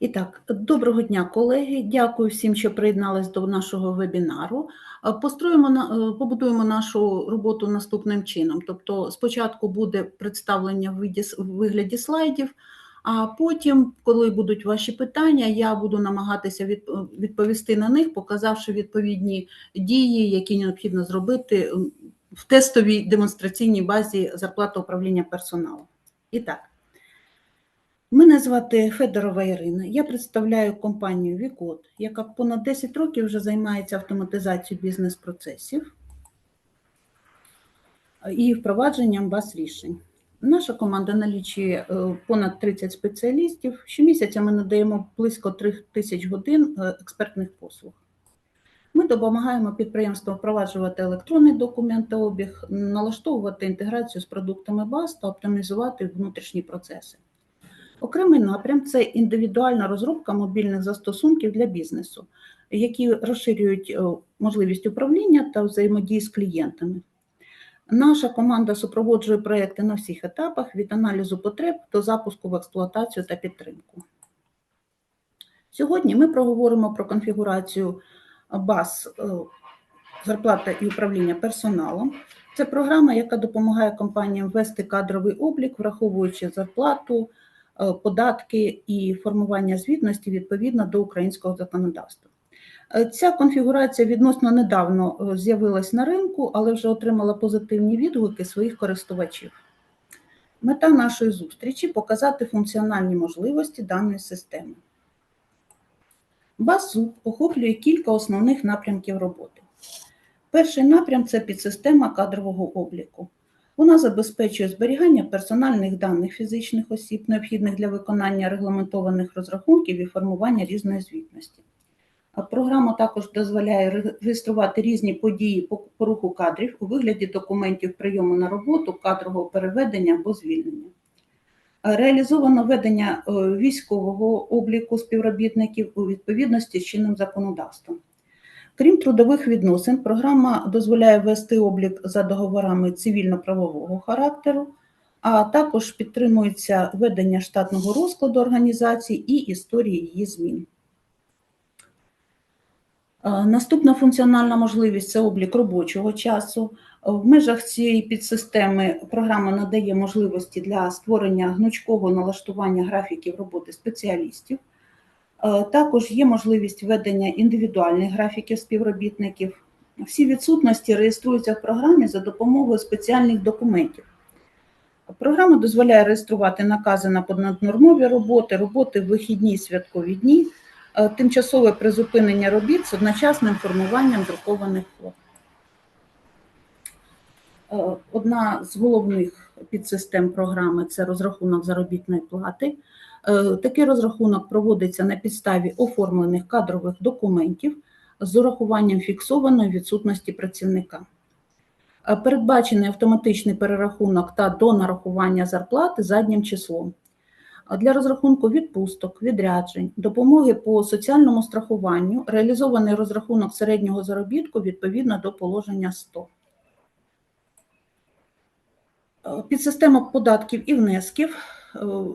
І так, доброго дня, колеги. Дякую всім, що приєднались до нашого вебінару. Е, Построїмо е, побудуємо нашу роботу наступним чином. Тобто, спочатку буде представлення в вигляді слайдів, а потім, коли будуть ваші питання, я буду намагатися відповісти на них, показавши відповідні дії, які необхідно зробити е, в тестовій демонстраційній базі зарплата управління персоналом. І так. Мене звати Федорова Ірина. Я представляю компанію Вікод, яка понад 10 років вже займається автоматизацією бізнес-процесів і впровадженням баз рішень. Наша команда налічує е, понад 30 спеціалістів. Щомісяця ми надаємо близько 3 тисяч годин е, експертних послуг. Ми допомагаємо підприємствам впроваджувати електронний документообіг, налаштовувати інтеграцію з продуктами баз та оптимізувати внутрішні процеси. Окремий напрям це індивідуальна розробка мобільних застосунків для бізнесу, які розширюють е, можливість управління та взаємодії з клієнтами. Наша команда супроводжує проекти на всіх етапах від аналізу потреб до запуску в експлуатацію та підтримку. Сьогодні ми проговоримо про конфігурацію баз е, зарплата і управління персоналом. Це програма, яка допомагає компаніям ввести кадровий облік, враховуючи зарплату, податки і формування звітності відповідно до українського законодавства. Е, Ця конфігурація відносно недавно е, з'явилась на ринку, але вже отримала позитивні відгуки своїх користувачів. Мета нашої зустрічі показати функціональні можливості даної системи. БАСУ охоплює кілька основних напрямків роботи. Перший напрям це підсистема кадрового обліку. Вона забезпечує зберігання персональних даних фізичних осіб, необхідних для виконання регламентованих розрахунків і формування різної звітності. Програма також дозволяє реєструвати різні події по по руху кадрів у вигляді документів прийому на роботу, кадрового переведення або звільнення. Реалізовано ведення е, військового обліку співробітників у відповідності з чинним законодавством. Крім трудових відносин, програма дозволяє вести облік за договорами цивільно-правового характеру, а також підтримується ведення штатного розкладу організації і історії її змін. Е, Наступна функціональна можливість це облік робочого часу. В межах цієї підсистеми програма надає можливості для створення гнучкого налаштування графіків роботи спеціалістів. Е, Також є можливість ведення індивідуальних графіків співробітників. Всі відсутності реєструються в програмі за допомогою спеціальних документів. Програма дозволяє реєструвати накази на понаднормові роботи, роботи в вихідні святкові дні, е, тимчасове призупинення робіт з одночасним формуванням друкованих форм. Е, Одна з головних підсистем програми це розрахунок заробітної плати. Е, Такий розрахунок проводиться на підставі оформлених кадрових документів з урахуванням фіксованої відсутності працівника. Е, Передбачений автоматичний перерахунок та донарахування зарплати заднім числом. Для розрахунку відпусток, відряджень, допомоги по соціальному страхуванню реалізований розрахунок середнього заробітку відповідно до положення 100. Е, Підсистема податків і внесків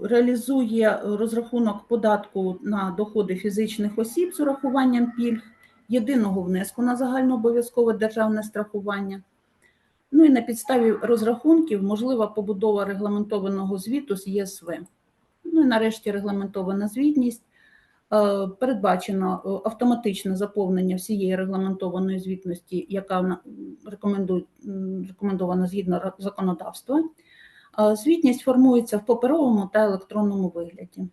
реалізує розрахунок податку на доходи фізичних осіб з урахуванням пільг, єдиного внеску на загальнообов'язкове державне страхування. Ну і на підставі розрахунків можлива побудова регламентованого звіту з ЄСВ. Ну і нарешті регламентована звітність. Е, Передбачено е, автоматичне заповнення всієї регламентованої звітності, яка на- рекомендована згідно законодавства. Е, Звітність формується в паперовому та електронному вигляді.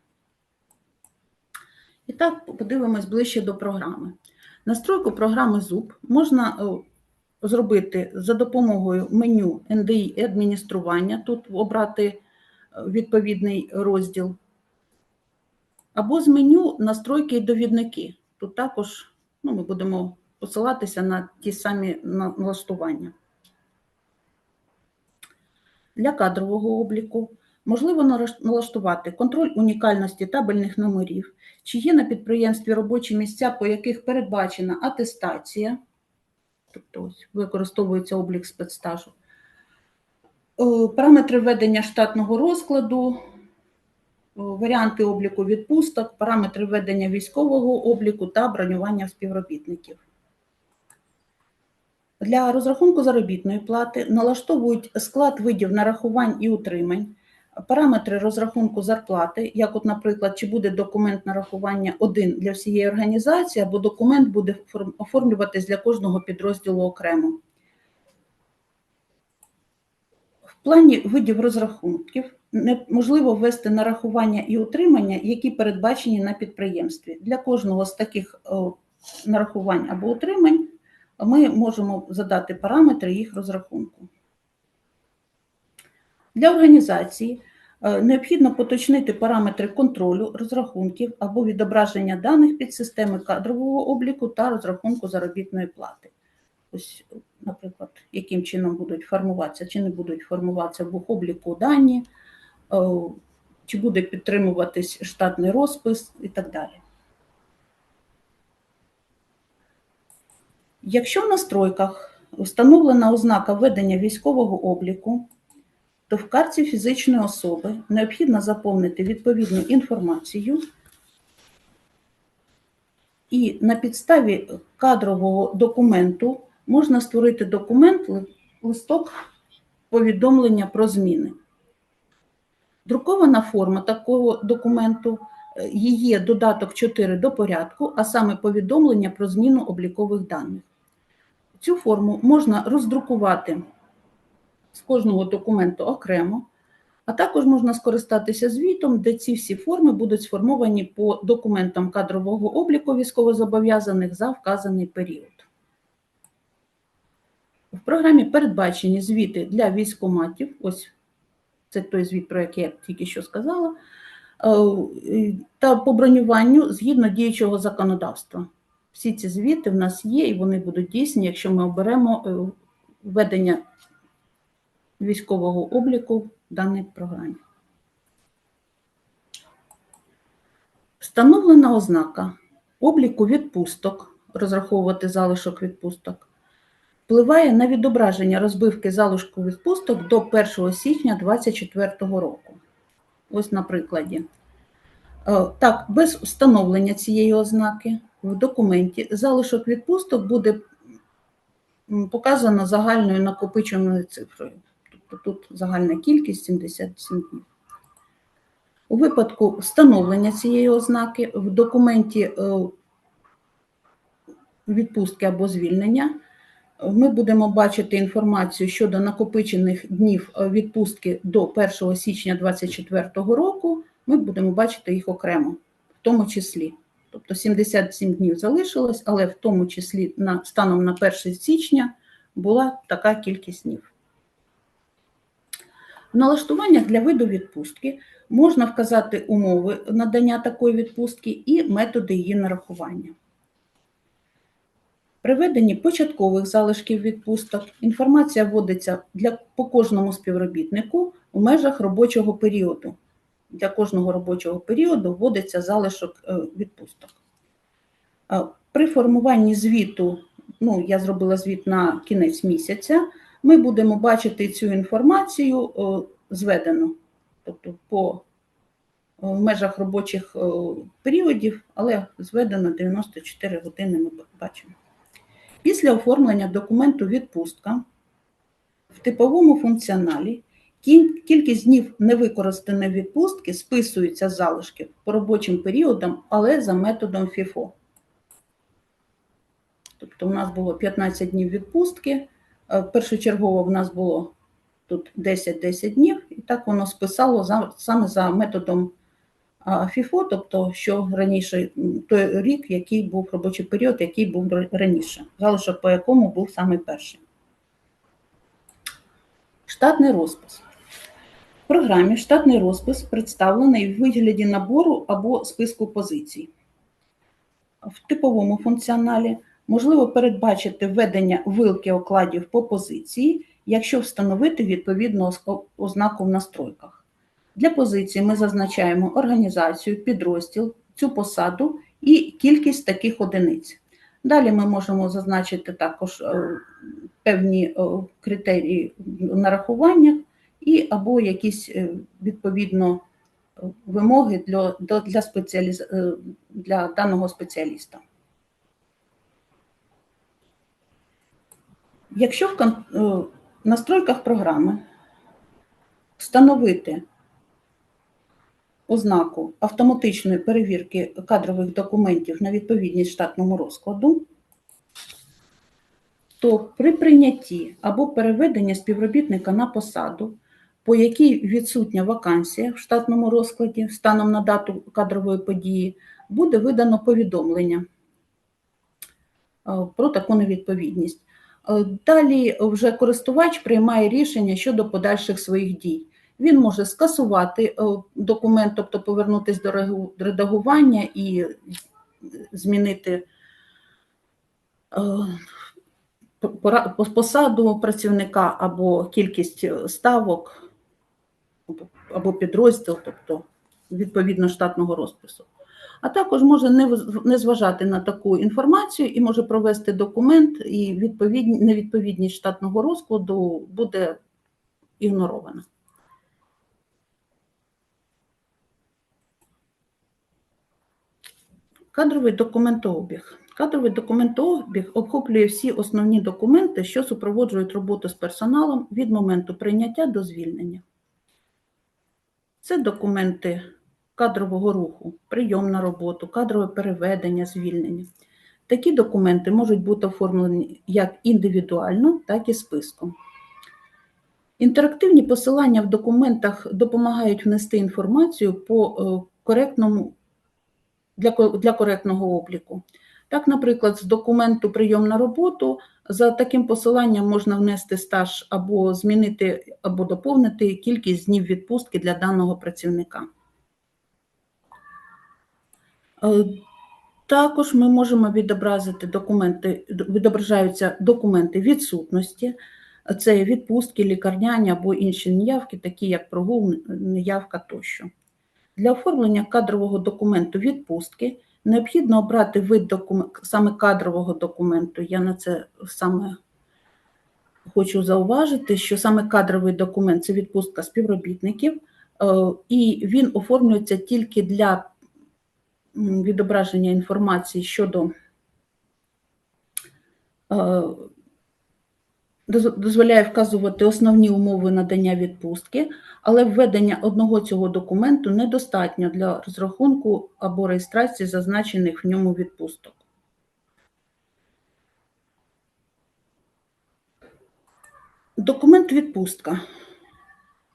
І так подивимось ближче до програми. Настройку програми ЗУП можна е, зробити за допомогою меню NDI адміністрування, тут обрати е, відповідний розділ, або з меню настройки і довідники. Тут також ну, ми будемо посилатися на ті самі на- налаштування. Для кадрового обліку. Можливо налаштувати контроль унікальності табельних номерів, чи є на підприємстві робочі місця, по яких передбачена атестація, тобто ось використовується облік спецстажу, Е, параметри ведення штатного розкладу, варіанти обліку відпусток, параметри ведення військового обліку та бронювання співробітників. Для розрахунку заробітної плати налаштовують склад видів нарахувань і утримань, параметри розрахунку зарплати, як, от, наприклад, чи буде документ нарахування один для всієї організації, або документ буде форм- оформлюватись для кожного підрозділу окремо. В плані видів розрахунків неможливо ввести нарахування і утримання, які передбачені на підприємстві. Для кожного з таких нарахувань або утримань ми можемо задати параметри їх розрахунку. Для організації е, необхідно поточнити параметри контролю, розрахунків або відображення даних під системи кадрового обліку та розрахунку заробітної плати. Ось, наприклад, яким чином будуть формуватися чи не будуть формуватися в обліку дані, е, чи буде підтримуватись штатний розпис і так далі. Якщо в настройках встановлена ознака ведення військового обліку, то в карті фізичної особи необхідно заповнити відповідну інформацію і на підставі кадрового документу можна створити документ листок повідомлення про зміни. Друкована форма такого документу її додаток 4 до порядку, а саме повідомлення про зміну облікових даних. Цю форму можна роздрукувати з кожного документу окремо, а також можна скористатися звітом, де ці всі форми будуть сформовані по документам кадрового обліку військовозобов'язаних за вказаний період. В програмі передбачені звіти для військоматів. Ось це той звіт, про який я тільки що сказала, е, та по бронюванню згідно діючого законодавства. Всі ці звіти в нас є, і вони будуть дійсні, якщо ми оберемо е, введення військового обліку в даній програмі. Встановлена ознака обліку відпусток, розраховувати залишок відпусток, впливає на відображення розбивки залишку відпусток до 1 січня 2024 року. Ось на прикладі. Е, Так, без встановлення цієї ознаки в документі залишок відпусток буде показано загальною накопиченою цифрою. Тобто тут загальна кількість 77 днів. У випадку встановлення цієї ознаки в документі е, відпустки або звільнення е, ми будемо бачити інформацію щодо накопичених днів е, відпустки до 1 січня 2024 року. Ми будемо бачити їх окремо, в тому числі. Тобто 77 днів залишилось, але в тому числі на, станом на 1 січня була така кількість днів. В налаштуваннях для виду відпустки можна вказати умови надання такої відпустки і методи її нарахування. При веденні початкових залишків відпусток інформація вводиться для, по кожному співробітнику у межах робочого періоду. Для кожного робочого періоду вводиться залишок е, відпусток. Е, При формуванні звіту, ну, я зробила звіт на кінець місяця, ми будемо бачити цю інформацію е, зведену, тобто по в межах робочих періодів, але зведено 94 години ми бачимо. Після оформлення документу відпустка в типовому функціоналі кількість днів невикористаної відпустки списується з залишків по робочим періодам, але за методом FIFO. Тобто у нас було 15 днів відпустки, е, першочергово в нас було тут 10-10 днів, і так воно списало за, саме за методом FIFO, тобто що раніше той рік, який був робочий період, який був раніше, залишок по якому був саме перший. Штатний розпис. В програмі штатний розпис представлений в вигляді набору або списку позицій. В типовому функціоналі можливо передбачити введення вилки окладів по позиції, якщо встановити відповідну ознаку в настройках. Для позиції ми зазначаємо організацію, підрозділ, цю посаду і кількість таких одиниць. Далі ми можемо зазначити також е, певні е, критерії нарахування і або якісь е, відповідно вимоги для, для, спеціаліз... е, для даного спеціаліста. Якщо в кон- е, настройках програми встановити ознаку автоматичної перевірки кадрових документів на відповідність штатному розкладу, то при прийнятті або переведенні співробітника на посаду, по якій відсутня вакансія в штатному розкладі станом на дату кадрової події, буде видано повідомлення е, про таку невідповідність. Е, Далі вже користувач приймає рішення щодо подальших своїх дій. Він може скасувати е, документ, тобто повернутися до редагування і змінити посаду працівника або кількість ставок або- підрозділ, тобто відповідно штатного розпису. А також може не зважати на таку інформацію і може провести документ, і відповідні, невідповідність штатного розкладу буде ігнорована. Кадровий документообіг. Кадровий документообіг охоплює всі основні документи, що супроводжують роботу з персоналом від моменту прийняття до звільнення. Це документи кадрового руху, прийом на роботу, кадрове переведення, звільнення. Такі документи можуть бути оформлені як індивідуально, так і списком. Інтерактивні посилання в документах допомагають внести інформацію по е, коректному для, для коректного обліку. Так, наприклад, з документу прийом на роботу за таким посиланням можна внести стаж або змінити або доповнити кількість днів відпустки для даного працівника. Е, Також ми можемо відобразити документи, відображаються документи відсутності, це відпустки, лікарняні або інші неявки, такі як прогул, неявка тощо. Для оформлення кадрового документу відпустки необхідно обрати вид документ, саме кадрового документу. Я на це саме хочу зауважити, що саме кадровий документ це відпустка співробітників, е, і він оформлюється тільки для відображення інформації щодо е, дозволяє вказувати основні умови надання відпустки, але введення одного цього документу недостатньо для розрахунку або реєстрації зазначених в ньому відпусток. Документ відпустка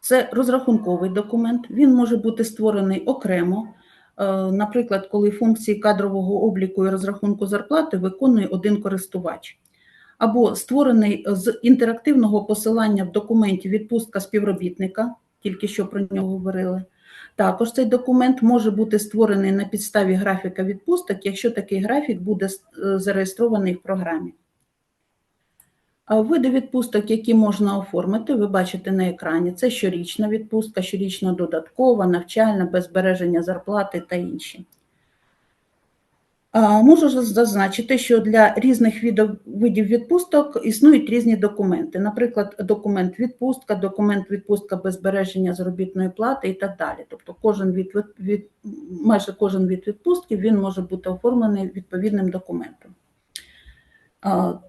це розрахунковий документ. Він може бути створений окремо. Е, Наприклад, коли функції кадрового обліку і розрахунку зарплати виконує один користувач або створений з інтерактивного посилання в документі відпустка співробітника, тільки що про нього говорили. Також цей документ може бути створений на підставі графіка відпусток, якщо такий графік буде е, зареєстрований в програмі. Види відпусток, які можна оформити, ви бачите на екрані. Це щорічна відпустка, щорічна додаткова, навчальна, без збереження зарплати та інші. Можу зазначити, що для різних видів відпусток існують різні документи. Наприклад, документ відпустка, документ відпустка без збереження заробітної плати і так далі. Тобто кожен від, від, майже кожен від відпустки він може бути оформлений відповідним документом. А, М,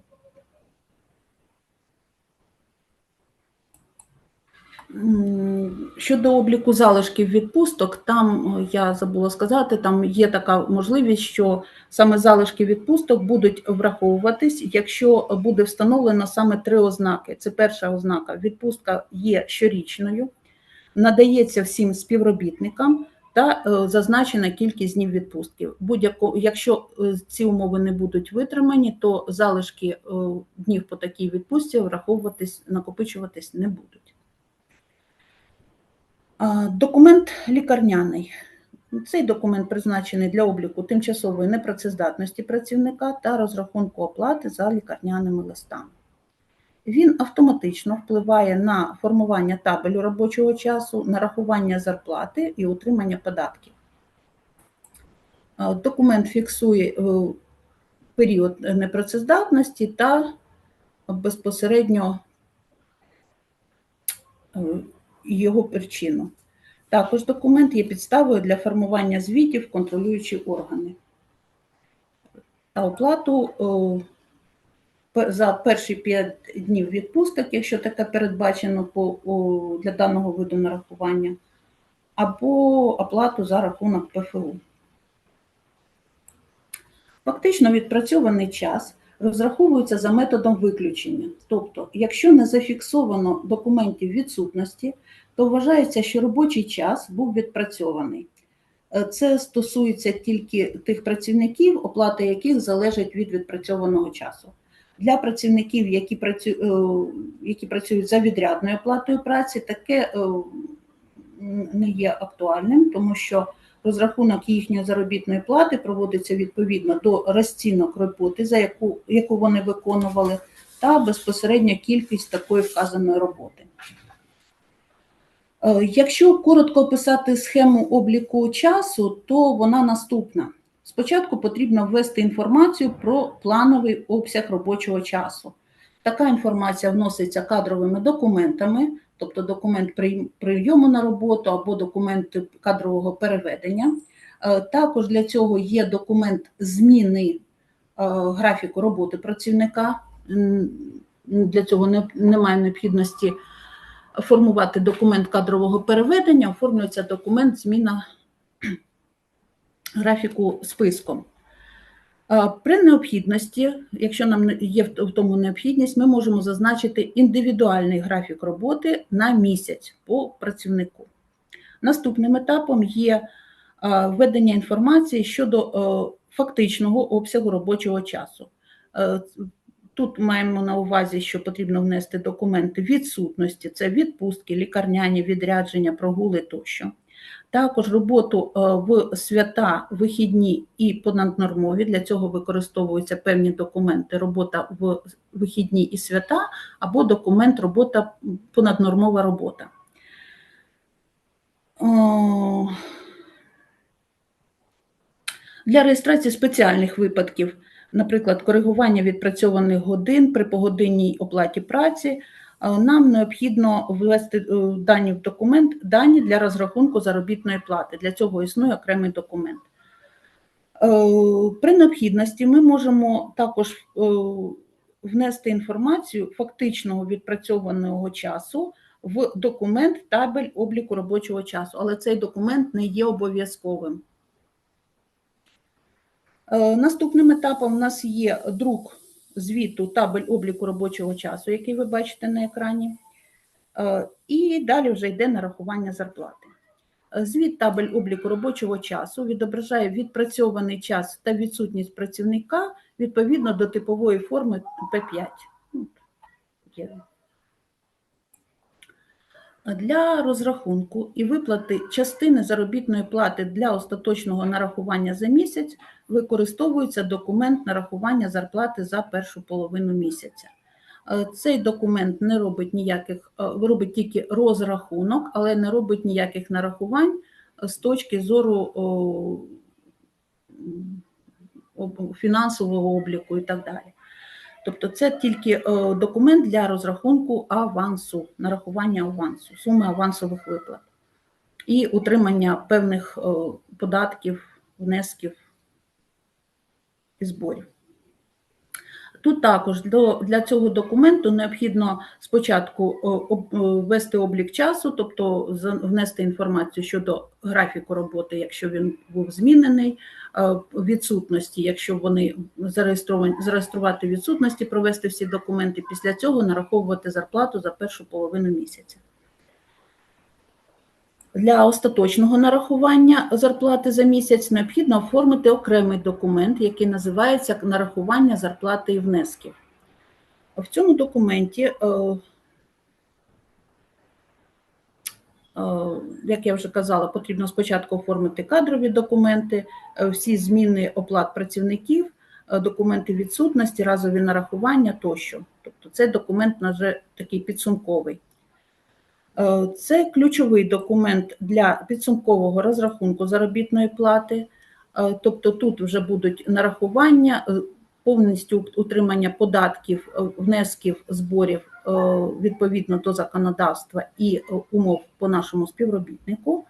Щодо обліку залишків відпусток, там я забула сказати, там є така можливість, що саме залишки відпусток будуть враховуватись, якщо буде встановлено саме три ознаки. Це перша ознака: відпустка є щорічною, надається всім співробітникам та е, зазначена кількість днів відпустки. Будь-яко, якщо е, ці умови не будуть витримані, то залишки е, днів по такій відпустці враховуватись, накопичуватись не будуть. Документ лікарняний. Цей документ призначений для обліку тимчасової непрацездатності працівника та розрахунку оплати за лікарняними листами. Він автоматично впливає на формування табелю робочого часу, нарахування зарплати і утримання податків. Документ фіксує е, період непрацездатності та безпосередньо е, його причину. Також документ є підставою для формування звітів контролюючі органи. Та оплату за перші 5 днів відпусток, якщо таке передбачено для даного виду нарахування, або оплату за рахунок ПФУ. Фактично відпрацьований час розраховується за методом виключення. Тобто, якщо не зафіксовано документів відсутності, то вважається, що робочий час був відпрацьований. Е, Це стосується тільки тих працівників, оплата яких залежить від відпрацьованого часу. Для працівників, які, працю... е, які працюють за відрядною оплатою праці, таке е, не є актуальним, тому що розрахунок їхньої заробітної плати проводиться відповідно до розцінок роботи, за яку, яку вони виконували, та безпосередньо кількість такої вказаної роботи. Е, Якщо коротко описати схему обліку часу, то вона наступна. Спочатку потрібно ввести інформацію про плановий обсяг робочого часу. Така інформація вноситься кадровими документами, тобто документ прийому на роботу або документ кадрового переведення. Е, Також для цього є документ зміни е, графіку роботи працівника. Для цього немає необхідності формувати документ кадрового переведення, оформлюється документ зміна графіку списком. Е, При необхідності, якщо нам є в тому необхідність, ми можемо зазначити індивідуальний графік роботи на місяць по працівнику. Наступним етапом є е, введення інформації щодо е, фактичного обсягу робочого часу. Тут маємо на увазі, що потрібно внести документи відсутності, це відпустки, лікарняні відрядження, прогули тощо. Також роботу е, в свята, вихідні і понаднормові. Для цього використовуються певні документи робота в вихідні і свята, або документ робота понаднормова робота. Для реєстрації спеціальних випадків, наприклад, коригування відпрацьованих годин при погодинній оплаті праці, нам необхідно ввести е, дані в документ, дані для розрахунку заробітної плати. Для цього існує окремий документ. Е, При необхідності ми можемо також е, внести інформацію фактичного відпрацьованого часу в документ табель обліку робочого часу, але цей документ не є обов'язковим. Е, Наступним етапом у нас є друк звіту табель обліку робочого часу, який ви бачите на екрані. Е, І далі вже йде нарахування зарплати. Е, Звіт табель обліку робочого часу відображає відпрацьований час та відсутність працівника відповідно до типової форми П5. Для розрахунку і виплати частини заробітної плати для остаточного нарахування за місяць використовується документ нарахування зарплати за першу половину місяця. Е, Цей документ не робить ніяких, е, робить тільки розрахунок, але не робить ніяких нарахувань е, з точки зору фінансового обліку і так далі. Тобто це тільки е, документ для розрахунку авансу, нарахування авансу, суми авансових виплат і утримання певних е, податків, внесків і зборів. Тут також до, для цього документу необхідно спочатку е, е, ввести облік часу, тобто внести інформацію щодо графіку роботи, якщо він був змінений, е, відсутності, якщо вони зареєстровані, зареєструвати відсутності, провести всі документи, після цього нараховувати зарплату за першу половину місяця. Для остаточного нарахування зарплати за місяць необхідно оформити окремий документ, який називається нарахування зарплати і внесків. В цьому документі, е, е, як я вже казала, потрібно спочатку оформити кадрові документи, е, всі зміни оплат працівників, документи відсутності, разові нарахування тощо. Тобто цей документ вже такий підсумковий. Е, Це ключовий документ для підсумкового розрахунку заробітної плати. Е, Тобто тут вже будуть нарахування, е, повністю утримання податків, внесків, зборів відповідно до законодавства і умов по нашому співробітнику.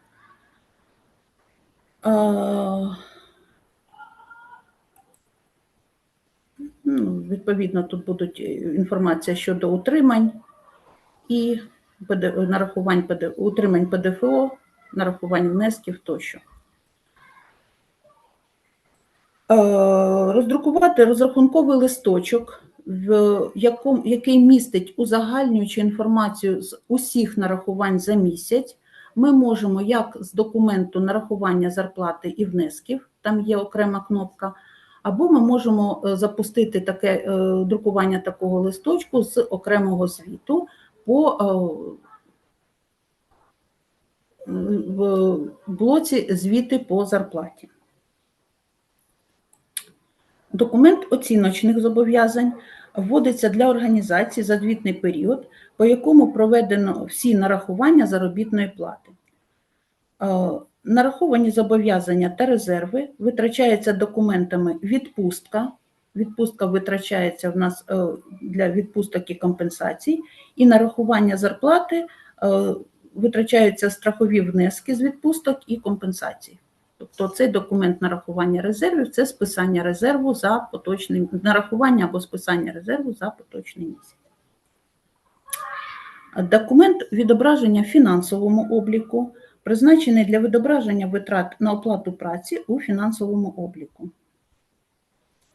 Ну, відповідно, тут будуть інформація щодо утримань і нарахувань утримань ПДФО, нарахувань внесків тощо. Е, Роздрукувати розрахунковий листочок, в якому, який містить узагальнюючу інформацію з усіх нарахувань за місяць. Ми можемо як з документу нарахування зарплати і внесків, там є окрема кнопка, або ми можемо е, запустити таке е, друкування такого листочку з окремого звіту по е, в блоці звіти по зарплаті. Документ оціночних зобов'язань вводиться для організації за звітний період, по якому проведено всі нарахування заробітної плати. Е, Нараховані зобов'язання та резерви витрачаються документами відпустка. Відпустка витрачається в нас е, для відпусток і компенсацій, і нарахування зарплати е, витрачаються страхові внески з відпусток і компенсацій. Тобто цей документ нарахування резервів це списання резерву за поточний нарахування або списання резерву за поточний місяць. Документ відображення фінансовому обліку призначений для відображення витрат на оплату праці у фінансовому обліку.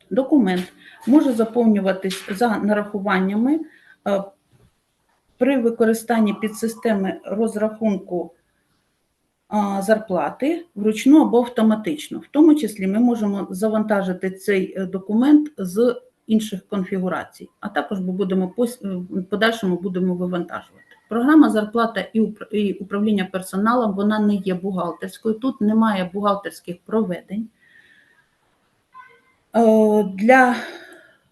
Документ може заповнюватись за нарахуваннями е, при використанні підсистеми розрахунку зарплати вручну або автоматично. В тому числі ми можемо завантажити цей е, документ з інших конфігурацій, а також ми будемо подальшому будемо вивантажувати. Програма зарплата і управління персоналом вона не є бухгалтерською. Тут немає бухгалтерських проведень. Е, Для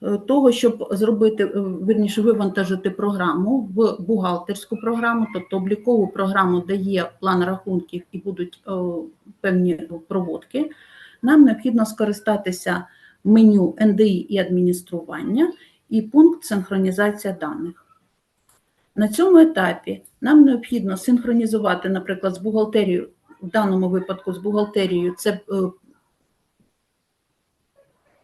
е, того, щоб зробити, е, вірніше, вивантажити програму в бухгалтерську програму, тобто облікову програму, де є план рахунків і будуть певні проводки, нам необхідно скористатися меню НДІ і адміністрування і пункт синхронізація даних. На цьому етапі нам необхідно синхронізувати, наприклад, з бухгалтерією, в даному випадку з бухгалтерією, це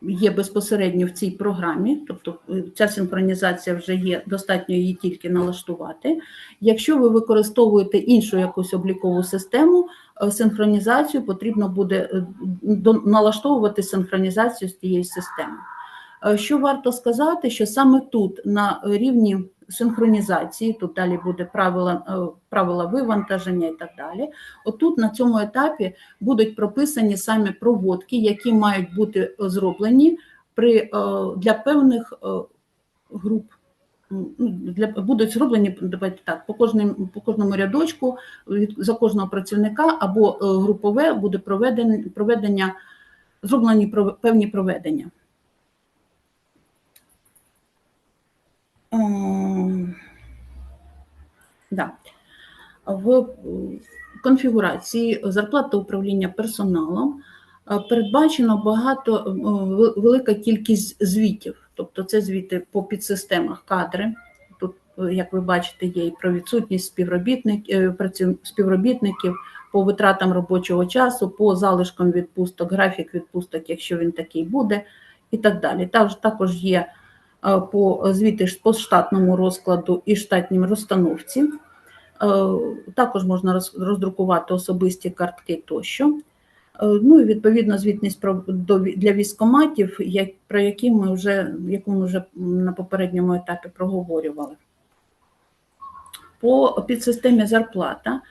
є безпосередньо в цій програмі, тобто е, ця синхронізація вже є, достатньо її тільки налаштувати. Якщо ви використовуєте іншу якусь облікову систему, е, синхронізацію потрібно буде е, налаштовувати синхронізацію з тією системи. Е, Що варто сказати, що саме тут на рівні синхронізації, тут далі буде правила, е, правила вивантаження і так далі. Отут на цьому етапі будуть прописані самі проводки, які мають бути зроблені при, е, для певних е, груп. Ну, Для, будуть зроблені давайте так, по, кожним, по кожному рядочку від, за кожного працівника або групове буде проведення, проведення зроблені певні проведення. Да. В конфігурації зарплата управління персоналом е, передбачено багато е, велика кількість звітів. Тобто це звіти по підсистемах кадри. Тут, е, як ви бачите, є і про відсутність співробітник, е, співробітників, по витратам робочого часу, по залишкам відпусток, графік відпусток, якщо він такий буде, і так далі. Також, є по звіти по штатному розкладу і штатній розстановці. Е, Також можна роздрукувати особисті картки тощо. Е, Ну і відповідно звітність для військоматів, про які ми вже яку ми вже на попередньому етапі проговорювали. По підсистемі зарплата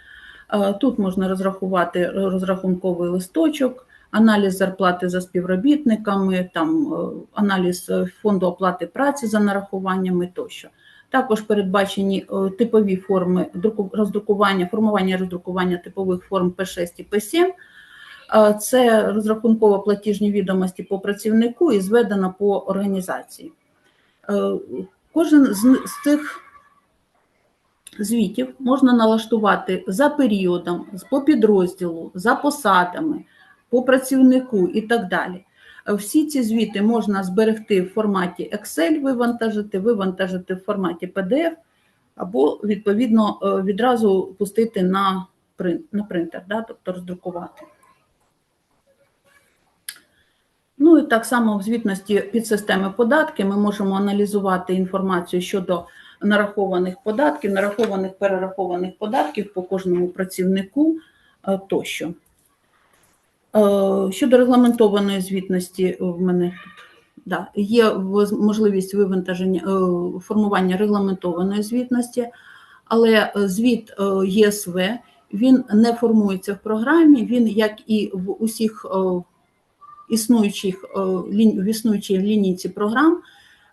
е, тут можна розрахувати розрахунковий листочок, аналіз зарплати за співробітниками, там е, аналіз е, фонду оплати праці за нарахуваннями тощо. Також передбачені е, типові форми друку- роздрукування, формування роздрукування типових форм П6 і П7. Е, Це розрахунково-платіжні відомості по працівнику і зведено по організації. Кожен з цих звітів можна налаштувати за періодом, по підрозділу, за посадами, по працівнику і так далі. Е, Всі ці звіти можна зберегти в форматі Excel, вивантажити, вивантажити в форматі PDF, або відповідно е, відразу пустити на принт, на принтер, да, тобто роздрукувати. Ну і так само в звітності підсистеми податки ми можемо аналізувати інформацію щодо нарахованих податків, нарахованих перерахованих податків по кожному працівнику е, тощо. Е, Щодо регламентованої звітності, в мене да, є можливість вивантаження е, формування регламентованої звітності, але е, звіт е, ЄСВ він не формується в програмі, він, як і в усіх е, існуючих е, в існуючій лінійці програм,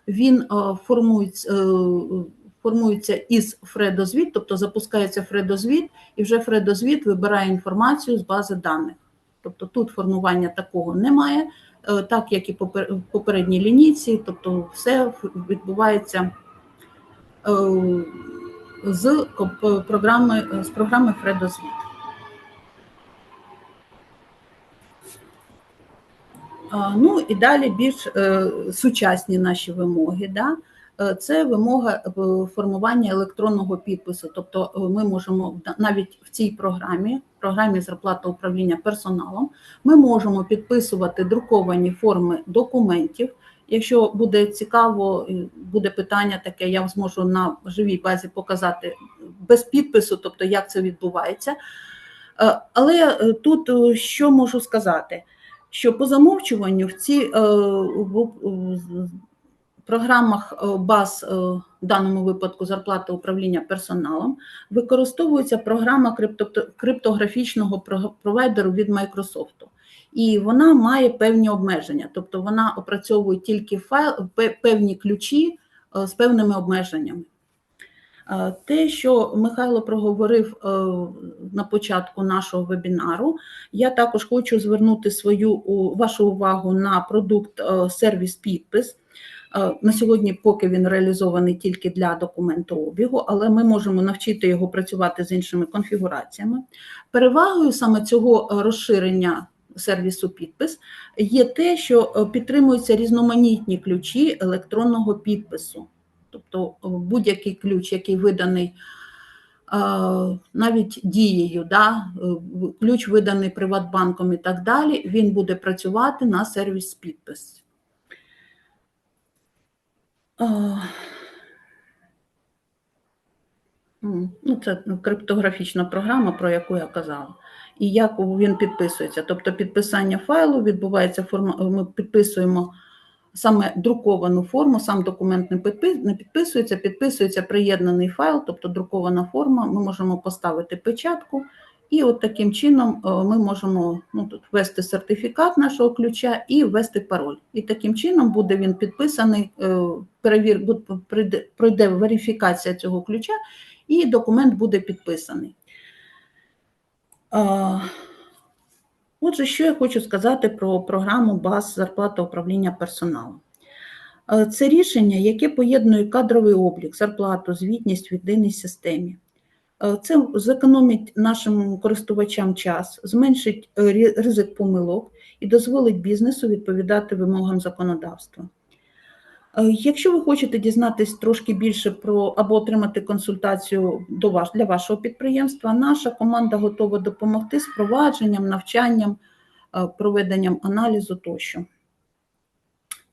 він е, формується, е, формується із фредозвіт, тобто запускається фредозвіт, і вже фредозвіт вибирає інформацію з бази даних. Тобто тут формування такого немає, е, так як і в попередній лінійці, тобто все відбувається е, з програми, з програми Фредозвіт. Ну і далі більш е, сучасні наші вимоги. Да? Е, Це вимога е, формування електронного підпису. Тобто е, ми можемо навіть в цій програмі, програмі зарплата управління персоналом, ми можемо підписувати друковані форми документів. Якщо буде цікаво, буде питання таке, я зможу на живій базі показати без підпису, тобто як це відбувається. Але тут що можу сказати? що по замовчуванню в ці програмах е, баз, е, в даному випадку зарплата управління персоналом, використовується програма криптографічного провайдеру від Microsoft. І вона має певні обмеження, тобто вона опрацьовує тільки файл, певні ключі е, з певними обмеженнями. Те, що Михайло проговорив на початку нашого вебінару, я також хочу звернути свою вашу увагу на продукт сервіс підпис. Е, На сьогодні, поки він реалізований тільки для документообігу, але ми можемо навчити його працювати з іншими конфігураціями. Перевагою саме цього е, розширення сервісу підпис є те, що е, підтримуються різноманітні ключі електронного підпису. Тобто будь-який ключ, який виданий навіть дією, да, ключ виданий Приватбанком і так далі, він буде працювати на сервіс підпис. М, Ну, це криптографічна програма, про яку я казала. І як він підписується. Тобто підписання файлу відбувається форма, ми підписуємо саме друковану форму, сам документ не підписується, підписується приєднаний файл, тобто друкована форма. Ми можемо поставити печатку, і от таким чином е, ми можемо ну, тут ввести сертифікат нашого ключа і ввести пароль. І таким чином буде він підписаний, е, перевір, пройде верифікація цього ключа, і документ буде підписаний. Отже, що я хочу сказати про програму баз зарплата управління персоналом. Е, Це рішення, яке поєднує кадровий облік, зарплату, звітність в єдиній системі. Е, Це зекономить нашим користувачам час, зменшить е, ризик помилок і дозволить бізнесу відповідати вимогам законодавства. Е, Якщо ви хочете дізнатись трошки більше про або отримати консультацію до ваш, для вашого підприємства, наша команда готова допомогти з впровадженням, навчанням, проведенням аналізу тощо.